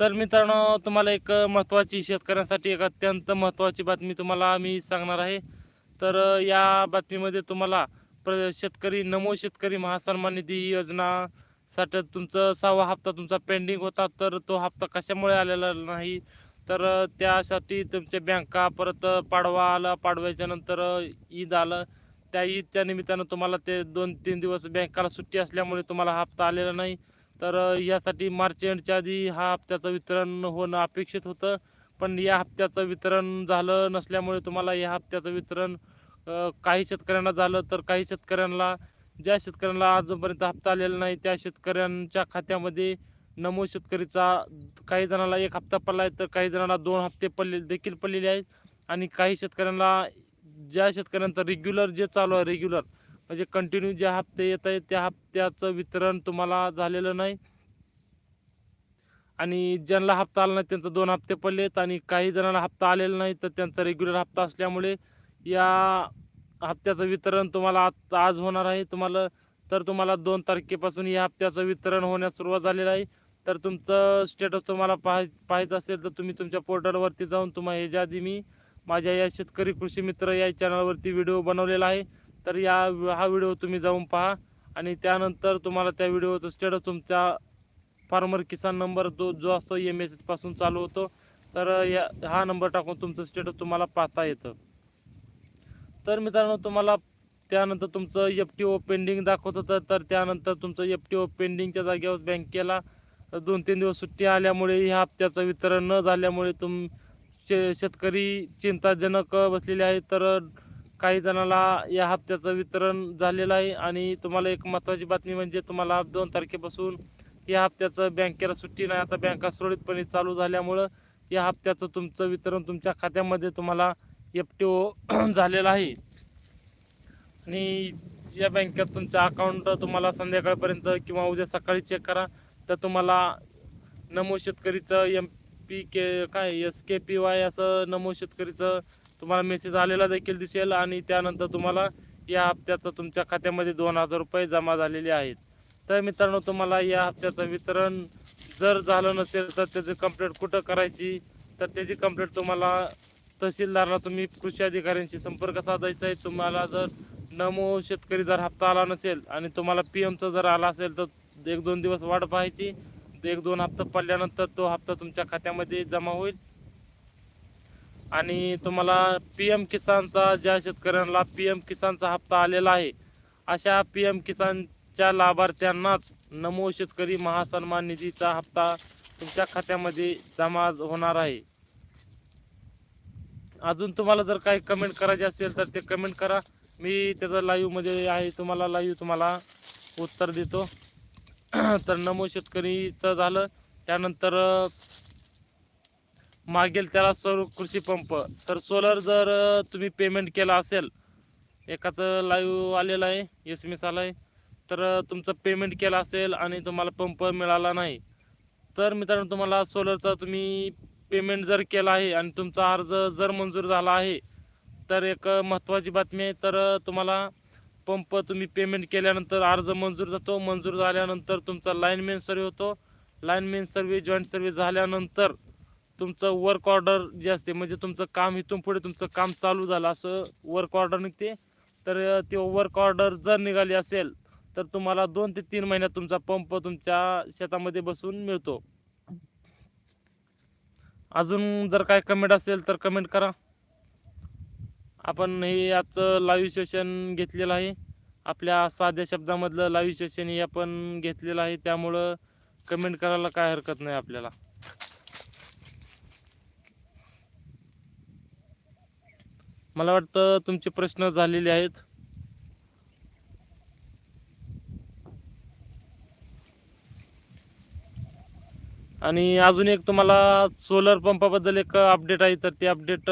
तर मित्रांनो तुम्हाला एक महत्त्वाची शेतकऱ्यांसाठी एक अत्यंत महत्त्वाची बातमी तुम्हाला मी सांगणार आहे. तर या बातमीमध्ये तुम्हाला प्र शेतकरी नमो शेतकरी महासन्मान निधी योजनासाठी योजना तुमचं सहावा हप्ता तुमचा पेंडिंग होता तर तो हप्ता कशामुळे आलेला नाही? तर त्यासाठी तुमच्या बँका परत पाडवा आला पाडव्याच्या नंतर ईद आलं. त्या ईदच्या निमित्तानं तुम्हाला ते दोन तीन दिवस बँकाला सुट्टी असल्यामुळे तुम्हाला हप्ता आलेला नाही. तर यासाठी मार्च एंडच्या आधी हा हप्त्याचं वितरण होणं अपेक्षित होतं. पण या हप्त्याचं वितरण झालं नसल्यामुळे तुम्हाला या हप्त्याचं वितरण काही शेतकऱ्यांना झालं. तर काही शेतकऱ्यांना ज्या शेतकऱ्यांना आजपर्यंत हप्ता आलेला नाही त्या शेतकऱ्यांच्या खात्यामध्ये नमो शेतकरीचा काही जणांना एक हप्ता पडला आहे तर काही जणांना दोन हप्ते पडले देखील पडलेले आहेत. आणि काही शेतकऱ्यांना ज्या शेतकऱ्यांचं रेग्युलर जे चालू आहे रेग्युलर म्हणजे कंटिन्यू जे हप्ते येत आहेत त्या हप्त्याचं वितरण तुम्हाला झालेलं नाही. आणि ज्यांना हप्ता आला नाही त्यांचं दोन हप्ते पडलेत आणि काही जणांना हप्ता आलेला नाही तर त्यांचा रेग्युलर हप्ता असल्यामुळे या हप्त्याचं वितरण तुम्हाला आत आज होणार आहे. तुम्हाला तर तुम्हाला दोन तारखेपासून या हप्त्याचं वितरण होण्यास सुरुवात झालेलं आहे. तर तुमचं स्टेटस तुम्हाला पाहाय पाहायचं असेल तर तुम्ही तुमच्या पोर्टलवरती जाऊन तुम्हाला ह्याच्या आधी मी माझ्या या शेतकरी कृषी मित्र या चॅनलवरती व्हिडिओ बनवलेला आहे. तर या हा व्हिडिओ तुम्ही जाऊन पहा. आणि त्यानंतर तुम्हाला त्या व्हिडिओचं स्टेटस तुमच्या फार्मर किसान नंबर जो जो असतो एम एसपासून चालू होतो. तर या हा नंबर टाकून तुमचं स्टेटस तुम्हाला पाहता येतं. तर मित्रांनो तुम्हाला त्यानंतर तुमचं एफ टी ओ पेंडिंग दाखवत होतं तर त्यानंतर तुमचं एफ टी ओ पेंडिंगच्या जागेवर बँकेला दोन तीन दिवस सुट्टी आल्यामुळे ह्या हप्त्याचं वितरण न झाल्यामुळे तुम शे शेतकरी चिंताजनक बसलेले आहेत. तर काही जणाला या हप्त्याचं वितरण झालेलं आहे आणि तुम्हाला एक महत्त्वाची बातमी म्हणजे तुम्हाला दोन तारखेपासून या हप्त्याचं बँकेला सुट्टी नाही. आता बँका सुरळीतपणे चालू झाल्यामुळं या हप्त्याचं तुमचं वितरण तुमच्या खात्यामध्ये तुम्हाला एफ टी ओ झालेलं आहे. आणि या बँकेत तुमचा अकाउंट तुम्हाला संध्याकाळपर्यंत किंवा उद्या सकाळी चेक करा. तर तुम्हाला नमो शेतकरीचं एम पी के काय एस के पी वाय असं नमो शेतकरीचं तुम्हाला मेसेज आलेला देखील दिसेल आणि त्यानंतर तुम्हाला या हप्त्याचं तुमच्या खात्यामध्ये दोन हजार रुपये जमा झालेले आहेत. तर मित्रांनो तुम्हाला या हप्त्याचं वितरण जर झालं नसेल तर त्याची कंप्लेंट कुठं करायची? तर त्याची कंप्लेंट तुम्हाला तहसीलदारला तुम्ही कृषी अधिकाऱ्यांशी संपर्क साधायचा आहे. तुम्हाला जर नमो शेतकरी जर हप्ता आला नसेल आणि तुम्हाला पी एमचा जर आला असेल तर एक दोन दिवस वाट पाहायची. एक दोन हप्ता पडल्यानंतर तो हप्ता तुमच्या खात्यामध्ये जमा होईल. आणि तुम्हाला पी एम किसानचा ज्या शेतकऱ्यांना पी एम किसानचा हप्ता आलेला आहे अशा पी एम किसानच्या लाभार्थ्यांनाच नमो शेतकरी महासन्मान निधीचा हप्ता तुमच्या खात्यामध्ये जमा होणार आहे. अजून तुम्हाला जर काही कमेंट करायचे असेल तर ते कमेंट करा. मी त्याचं लाईव्हमध्ये आहे तुम्हाला लाईव्ह तुम्हाला उत्तर देतो. तर नमो शेतकरीचं झालं. त्यानंतर मागेल त्याला सौर कृषी पंप. तर सोलर जर तुम्ही पेमेंट केला असेल एकाचं लाईव्ह आलेलं आहे एस एम एस आला आहे तर तुमचं पेमेंट केलं असेल आणि तुम्हाला पंप मिळाला नाही तर मित्रांनो तुम्हाला सोलरचा तुम्ही पेमेंट जर केला आहे आणि तुमचा अर्ज जर मंजूर झाला आहे तर एक महत्त्वाची बातमी आहे. तर तुम्हाला पंप तुम्ही पेमेंट केल्यानंतर अर्ज मंजूर जातो. मंजूर झाल्यानंतर तुमचा लाईनमॅन सर्वे होतो. लाईनमॅन सर्वे जॉईंट सर्वे झाल्यानंतर तुमचं वर्क ऑर्डर जे असते म्हणजे तुमचं काम इथून पुढे तुमचं काम चालू झालं असं वर्क ऑर्डर निघते. तर ते वर्क ऑर्डर जर निघाली असेल तर तुम्हाला दोन ते तीन महिन्यात तुमचा पंप तुमच्या शेतामध्ये बसून मिळतो. अजून जर काय कमेंट असेल तर कमेंट करा. आपण हे आजचं लाईव्ह सेशन घेतलेलं आहे. आपल्या साध्या शब्दामधलं लाईव्ह सेशन हे आपण घेतलेलं आहे. त्यामुळं कमेंट करायला काय हरकत नाही आपल्याला. मला वाटतं तुमचे प्रश्न झालेले आहेत. आणि अजून एक तुम्हाला सोलर पंपाबद्दल एक अपडेट आहे तर ते अपडेट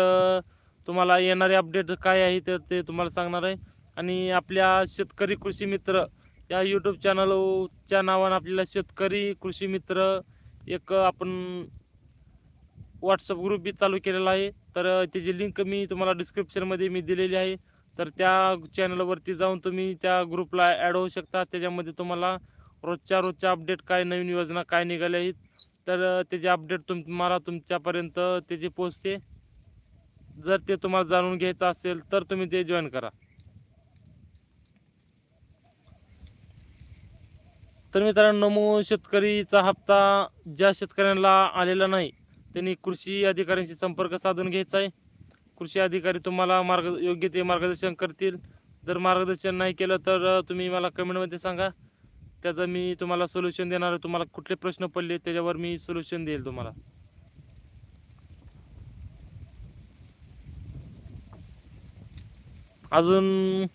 तुम्हाला येणारे अपडेट काय आहे तर ते तुम्हाला सांगणार आहे. आणि आपल्या शेतकरी कृषी मित्र या यूट्यूब चॅनलच्या नावानं आपल्याला शेतकरी कृषी मित्र एक आपण व्हॉट्सअप ग्रुप बी चालू केलेला आहे. तर त्याची लिंक मी तुम्हाला डिस्क्रिप्शनमध्ये मी दिलेली आहे. तर त्या चॅनलवरती जाऊन तुम्ही त्या ग्रुपला ॲड होऊ शकता. त्याच्यामध्ये तुम्हाला रोजच्या रोजच्या अपडेट काय नवीन योजना काय निघाल्या आहेत. तर त्याचे अपडेट अपडेट तुम्हाला तुमच्यापर्यंत त्याची पोचते जर ते तुम्हाला जाणून घ्यायचं असेल तर तुम्ही ते जॉईन करा. तर मित्रांनो नमो शेतकरीचा हप्ता ज्या शेतकऱ्यांना आलेला नाही त्यांनी कृषी अधिकाऱ्यांशी संपर्क साधून घ्यायचा आहे. कृषी अधिकारी तुम्हाला मार्ग योग्य ते मार्गदर्शन करतील. जर मार्गदर्शन नाही केलं तर तुम्ही मला कमेंटमध्ये सांगा. त्याचं मी तुम्हाला सोल्युशन देणार आहे. तुम्हाला कुठले प्रश्न पडले त्याच्यावर मी सोल्युशन देईल तुम्हाला. अजून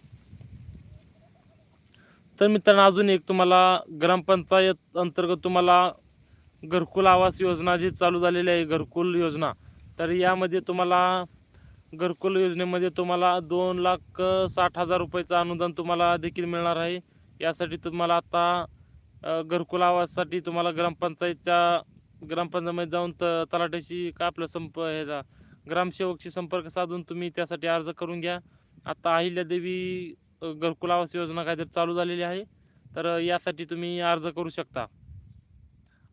तर मित्रांनो अजून एक तुम्हाला ग्रामपंचायत अंतर्गत तुम्हाला घरकुल आवास योजना जी चालू झालेली आहे घरकुल योजना तर यामध्ये तुम्हाला घरकुल योजनेमध्ये तुम्हाला दोन लाख साठ हजार रुपयाचं अनुदान तुम्हाला देखील मिळणार आहे. यासाठी तुम्हाला आता घरकुल आवाससाठी तुम्हाला ग्रामपंचायतच्या ग्रामपंचायतमध्ये जाऊन त तलाट्याशी का आपलं संप ह्याचा ग्रामसेवकशी संपर्क साधून तुम्ही त्यासाठी अर्ज करून घ्या. आता अहिल्यादेवी घरकुल आवास योजना काहीतरी चालू झालेली आहे तर यासाठी तुम्ही अर्ज करू शकता.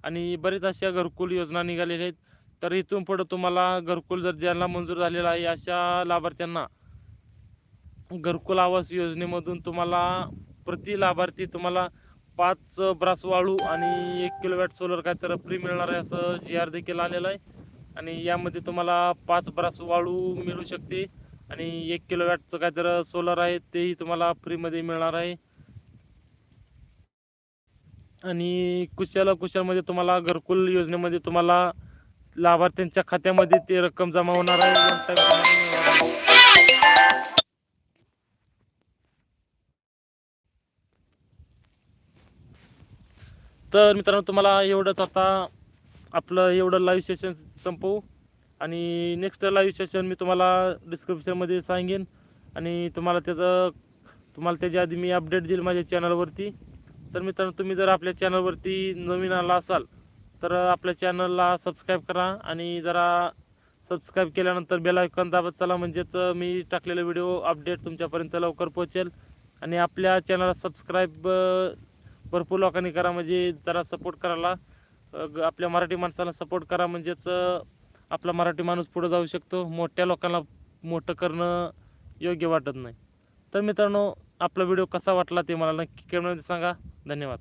आणि बरेच अशा घरकुल योजना निघालेल्या आहेत. तर इथून पुढं तुम्हाला घरकुल जर ज्यांना मंजूर झालेला आहे अशा लाभार्थ्यांना घरकुल आवास योजनेमधून तुम्हाला प्रति लाभार्थी तुम्हाला पाच ब्रास वाळू आणि एक किलोवॅट सोलर काय तर फ्री मिळणार आहे असं जी आर देखील आलेलं आहे. आणि यामध्ये तुम्हाला पाच ब्रास वाळू मिळू शकते आणि एक किलोवॅटचं काय तर सोलर आहे तेही तुम्हाला फ्रीमध्ये मिळणार आहे. आणि कुशल कुशलमध्ये तुम्हाला घरकुल योजनेमध्ये तुम्हाला लाभार्थ्यांच्या खात्यामध्ये ते रक्कम जमा होणार आहे. जमा होणार आहे. तर मित्रांनो तुम्हाला एवढंच आता आपलं एवढं लाईव्ह सेशन संपवू. आणि नेक्स्ट लाईव्ह सेशन मी तुम्हाला डिस्क्रिप्शनमध्ये सांगेन. आणि तुम्हाला त्याचं तुम्हाला त्याच्या आधी मी अपडेट देईल माझ्या चॅनलवरती तर मित्रांनो तुम्ही जर आपल्या चॅनलवरती नवीन आला असाल तर आपल्या चॅनलला सबस्क्राईब करा आणि जरा सबस्क्राईब केल्यानंतर बेल आयकॉन दाबत चला म्हणजेच मी टाकलेला व्हिडिओ अपडेट तुमच्यापर्यंत लवकर पोहोचेल. आणि आपल्या चॅनलला सबस्क्राईब भरपूर लोकांनी करा म्हणजे जरा सपोर्ट करायला. आपल्या मराठी माणसाला सपोर्ट करा म्हणजेच आपला मराठी माणूस पुढे जाऊ शकतो. मोठ्या लोकांना मोठं करणं योग्य वाटत नाही. तर मित्रांनो आपला व्हिडिओ कसा वाटला ते मला नक्की कमेंटमध्ये सांगा. धन्यवाद.